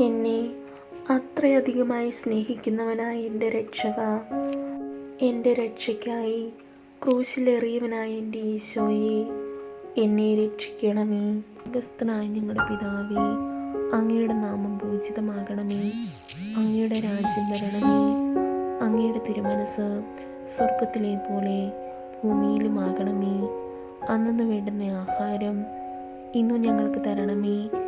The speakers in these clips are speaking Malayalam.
എന്നെ അത്രയധികമായി സ്നേഹിക്കുന്നവനായ എന്റെ രക്ഷക. എന്റെ രക്ഷയ്ക്കായി ക്രൂശിലെറിയവനായ എന്റെ ഈശോയെ. എന്നെ രക്ഷിക്കണമേ. അഗസ്തനായ ഞങ്ങളുടെ പിതാവേ അങ്ങയുടെ നാമം പൂജിതമാകണമേ. അങ്ങയുടെ രാജ്യം വരണമേ. അങ്ങയുടെ തിരുമനസ് സ്വർഗത്തിലെ പോലെ ഭൂമിയിലുമാകണമേ. അന്നു വേണ്ടുന്ന ആഹാരം ഇന്നു ഞങ്ങൾക്ക് തരണമേ.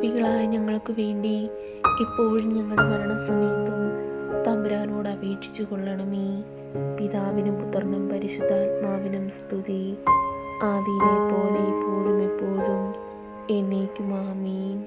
ഭാവികളായ ഞങ്ങൾക്ക് വേണ്ടി എപ്പോഴും ഞങ്ങളുടെ മരണസമയത്തും തമ്പുരാനോട് അപേക്ഷിച്ചു കൊള്ളണമേ. പിതാവിനും പുത്രനും പരിശുദ്ധാത്മാവിനും സ്തുതി. ആദിയിലെ പോലെ ഇപ്പോഴും എപ്പോഴും എന്നേക്കും ആമീൻ